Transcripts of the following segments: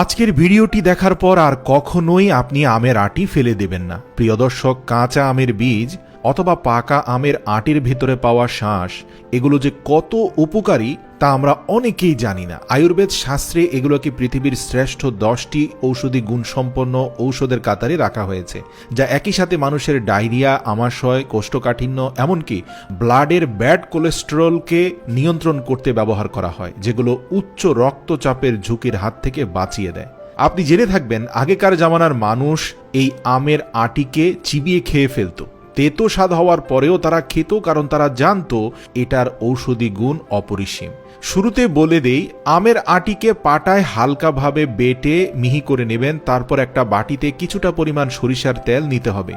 আজকের ভিডিওটি দেখার পর আর কখনোই আপনি আমের আটি ফেলে দেবেন না। প্রিয় দর্শক, কাঁচা আমের বীজ অথবা পাকা আমের আটির ভিতরে পাওয়া শাঁস, এগুলো যে কত উপকারী তা আমরা অনেকেই জানি না। আয়ুর্বেদ শাস্ত্রে এগুলোকে পৃথিবীর শ্রেষ্ঠ দশটি ঔষধি গুণসম্পন্ন ঔষধের কাতারে রাখা হয়েছে, যা একই সাথে মানুষের ডায়রিয়া, আমাশয়, কোষ্ঠকাঠিন্য, এমনকি ব্লাডের ব্যাড কোলেস্টেরলকে নিয়ন্ত্রণ করতে ব্যবহার করা হয়, যেগুলো উচ্চ রক্তচাপের ঝুঁকির হাত থেকে বাঁচিয়ে দেয়। আপনি জেনে থাকবেন, আগেকার জামানার মানুষ এই আমের আটিকে চিবিয়ে খেয়ে ফেলতো। তেতো স্বাদ হওয়ার পরেও তারা খেত, কারণ তারা জানতো এটার ঔষধি গুণ অপরিসীম। শুরুতে বলে দেই, আমের আটিকে পাটায় হালকাভাবে বেটে মিহি করে নেবেন, তারপর একটা বাটিতে কিছুটা পরিমাণ সরিষার তেল নিতে হবে।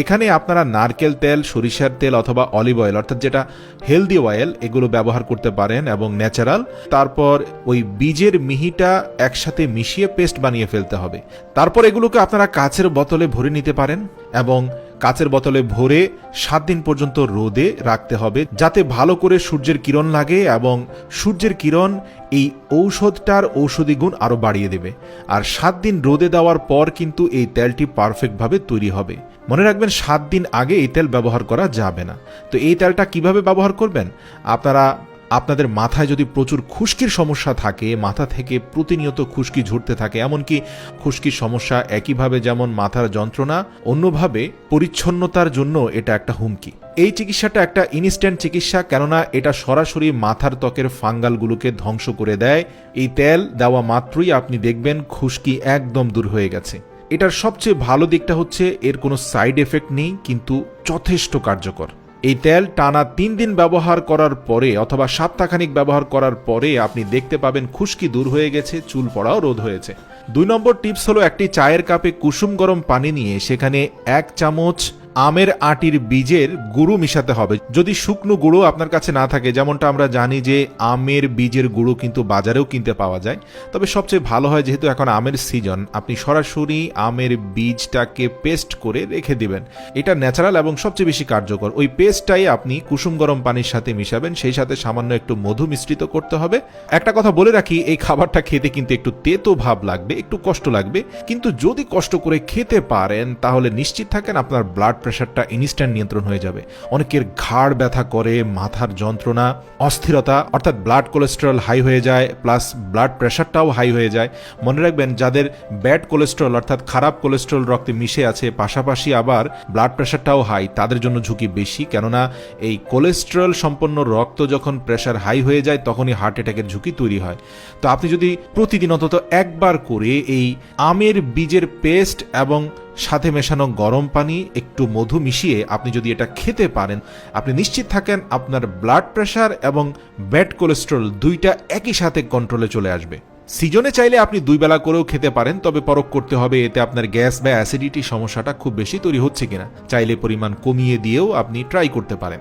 এখানে আপনারা নারকেল তেল, সরিষার তেল অথবা অলিভ অয়েল, অর্থাৎ যেটা হেলদি অয়েল, এগুলো ব্যবহার করতে পারেন এবং ন্যাচারাল। তারপর ওই বীজের মিহিটা একসাথে মিশিয়ে পেস্ট বানিয়ে ফেলতে হবে। তারপর এগুলোকে আপনারা কাচের বোতলে ভরে নিতে পারেন এবং কাচের বোতলে ভরে সাত দিন পর্যন্ত রোদে রাখতে হবে, যাতে ভালো করে সূর্যের কিরণ লাগে এবং সূর্যের কিরণ এই ঔষধটার ঔষধি গুণ আরও বাড়িয়ে দেবে। আর সাত দিন রোদে দেওয়ার পর কিন্তু এই তেলটি পারফেক্টভাবে তৈরি হবে। মনে রাখবেন, সাত দিন আগে এই তেল ব্যবহার করা যাবে না। তো এই তেলটা কীভাবে ব্যবহার করবেন? আপনারা আপনাদের মাথায় যদি প্রচুর খুশকির সমস্যা থাকে, মাথা থেকে প্রতিনিয়ত খুশকি ঝরতে থাকে, এমনকি খুশকির সমস্যা একইভাবে যেমন মাথার যন্ত্রণা, অন্যভাবে পরিচ্ছন্নতার জন্য এটা একটা হুমকি। এই চিকিৎসাটা একটা ইনস্ট্যান্ট চিকিৎসা, কেননা এটা সরাসরি মাথার ত্বকের ফাঙ্গালগুলোকে ধ্বংস করে দেয়। এই তেল দেওয়া মাত্রই আপনি দেখবেন খুশকি একদম দূর হয়ে গেছে। এটার সবচেয়ে ভালো দিকটা হচ্ছে, এর কোনো সাইড এফেক্ট নেই, কিন্তু যথেষ্ট কার্যকর। এই তেল টানা তিন দিন ব্যবহার করার পরে অথবা সপ্তাহখানিক ব্যবহার করার পরে আপনি দেখতে পাবেন খুশকি দূর হয়ে গেছে, চুল পড়াও রোধ হয়েছে। দুই নম্বর টিপস হলো একটি চায়ের কাপে কুসুম গরম পানি নিয়ে সেখানে এক চামচ আমের আটির বীজের গুঁড়ো মিশাতে হবে। যদি শুকনো গুঁড়ো আপনার কাছে না থাকে, যেমনটা আমরা জানি যে আমের বীজের গুঁড়ো কিন্তু বাজারেও কিনতে পাওয়া যায়, তবে সবচেয়ে ভালো হয় যেহেতু এখন আমের সিজন, আপনি সরাসরি আমের বীজটাকে পেস্ট করে রেখে দিবেন। এটা ন্যাচারাল এবং সবচেয়ে বেশি কার্যকর। ওই পেস্টটাই আপনি কুসুম গরম পানির সাথে মিশাবেন, সেই সাথে সামান্য একটু মধু মিশ্রিত করতে হবে। একটা কথা বলে রাখি, এই খাবারটা খেতে কিন্তু একটু তেতো ভাব লাগবে, একটু কষ্ট লাগবে। কিন্তু যদি কষ্ট করে খেতে পারেন, তাহলে নিশ্চিত থাকেন আপনার ব্লাড প্রেশারটা ইনস্ট্যান্ট নিয়ন্ত্রণ হয়ে যাবে। অনেকের ঘাড় ব্যথা করে, মাথার যন্ত্রণা, অস্থিরতা, অর্থাৎ ব্লাড কোলেস্টেরল হাই হয়ে যায় প্লাস ব্লাড প্রেশারটাও হাই হয়ে যায়। মনে রাখবেন, যাদের ব্যাড কোলেস্টেরল অর্থাৎ খারাপ কোলেস্টেরল রক্তে মিশে আছে, পাশাপাশি আবার ব্লাড প্রেশারটাও হাই তাদের জন্য ঝুঁকি বেশি। কেননা, এই কোলেস্টেরল সম্পন্ন রক্ত যখন প্রেশার হাই হয়ে যায়, তখনই হার্ট অ্যাটাকের ঝুঁকি তৈরি হয়। তো আপনি যদি প্রতিদিন অন্তত একবার করে এই আমের বীজের পেস্ট এবং সাথে মেশানো গরম পানি, একটু মধু মিশিয়ে আপনি যদি এটা খেতে পারেন, আপনি নিশ্চিত থাকেন আপনার ব্লাড প্রেশার এবং ব্যাড কোলেস্ট্রল দুইটা একই সাথে কন্ট্রোলে চলে আসবে। সিজনে চাইলে আপনি দুই বেলা করেও খেতে পারেন, তবে পরখ করতে হবে এতে আপনার গ্যাস বা অ্যাসিডিটি সমস্যাটা খুব বেশি তৈরি হচ্ছে কিনা। চাইলে পরিমাণ কমিয়ে দিয়েও আপনি ট্রাই করতে পারেন।